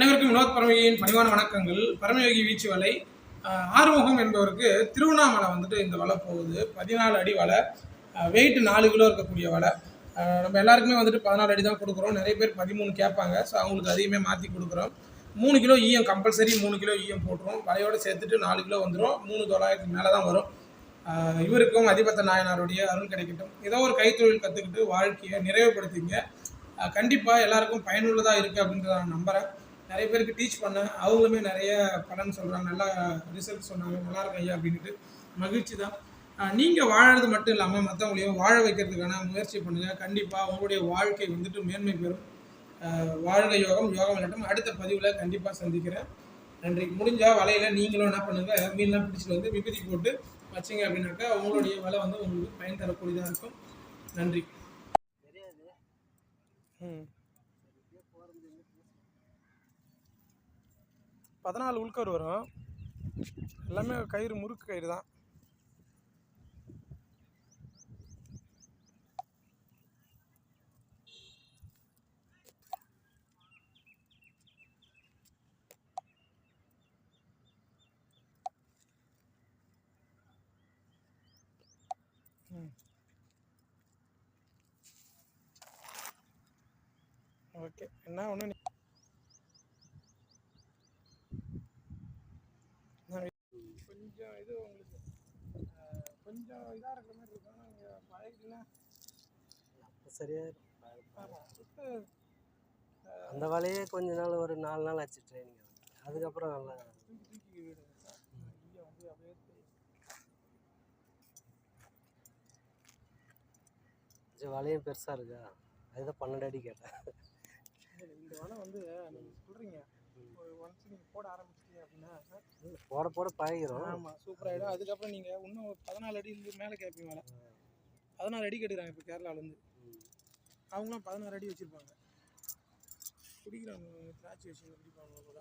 அனைவருக்கும் வினோத் பரமயோகியின் பணிவான வணக்கங்கள். பரமயோகி வீச்சு வலை. ஆறுமுகம் என்பவருக்கு திருவண்ணாமலை வந்துட்டு இந்த வலை போகுது. பதினாலு அடி வலை. வெயிட் நாலு கிலோ இருக்கக்கூடிய வலை. நம்ம எல்லாருக்குமே வந்துட்டு பதினாலு அடி தான் கொடுக்குறோம். நிறைய பேர் பதிமூணு கேட்பாங்க. ஸோ அவங்களுக்கு அதையுமே மாற்றி கொடுக்குறோம். மூணு கிலோ ஈயம் கம்பல்சரி மூணு கிலோ ஈயம் போட்டுரும். வலையோடு சேர்த்துட்டு நாலு கிலோ வந்துடும் மூணு தொள்ளாயிரத்துக்கு மேலே தான் வரும். இவருக்கும் அதிபத்த நாயனாருடைய அருள் கிடைக்கட்டும். ஏதோ ஒரு கைத்தொழில் கற்றுக்கிட்டு வாழ்க்கையை நிறைவுபடுத்திங்க. கண்டிப்பாக எல்லாருக்கும் பயனுள்ளதாக இருக்குது அப்படின்றத நான் நம்புகிறேன் நிறைய பேருக்கு டீச் பண்ணேன் அவங்களுமே நிறைய பலன் சொல்கிறாங்க நல்லா ரிசல்ட் சொன்னாங்க. நல்லா இருக்கு ஐயா அப்படின்ட்டு மகிழ்ச்சி தான். நீங்கள் வாழறது மட்டும் இல்லாமல் மற்றவங்களையும் வாழ வைக்கிறதுக்கான முயற்சி பண்ணுங்கள் கண்டிப்பாக உங்களுடைய வாழ்க்கை வந்துட்டு மேன்மை பெறும். வாழ்க யோகம் யோகம் விளையாட்டம் அடுத்த பதிவில் கண்டிப்பாக சந்திக்கிறேன். நன்றி. முடிஞ்சால் வலையில் நீங்களும் என்ன பண்ணுங்கள் மீன்லாம் பிடிச்சிட்டு வந்து விபதி போட்டு வச்சிங்க அப்படின்னாக்கா உங்களுடைய வலை வந்து உங்களுக்கு பயன் தரக்கூடியதாக இருக்கும். நன்றி. பதினாலு உள்கர் வரும். எல்லாமே கயிறு முறுக்கு கயிறு தான். ம். ஓகே. என்ன ஒன்று கொஞ்சம் இது உங்களுக்கு கொஞ்சம் இதாக இருக்கிற மாதிரி இருக்கும். நீங்கள் பழகிட்டீங்கன்னா அப்போ சரியா ஆமாம் சுத்த அந்த வேலையே கொஞ்ச நாள் ஒரு நாலு நாள் ஆச்சு ட்ரைனிங் அதுக்கப்புறம் நல்லா. கொஞ்சம் வலையும் பெருசாக இருக்கா? அதுதான் பன்னெண்டு அடி கேட்டேன். இந்த வலை வந்து நீங்கள் சொல்கிறீங்க ஒன்ஸ் நீங்கள் போட ஆரம்பிச்சிட்டீங்க அப்படின்னா போட போட பழகிறோம் ஆமாம் சூப்பராகிடும் அதுக்கப்புறம் நீங்கள் இன்னும் பதினாலு அடியிலேருந்து மேலே கேட்பீங்க வலை பதினாறு அடி கேட்டுக்கிறாங்க இப்போ கேரளாவிலேருந்து. அவங்களாம் பதினாறு அடி வச்சுருப்பாங்க. பிடிக்கிறாங்க திராட்சை வச்சு பிடிப்பாங்க கூட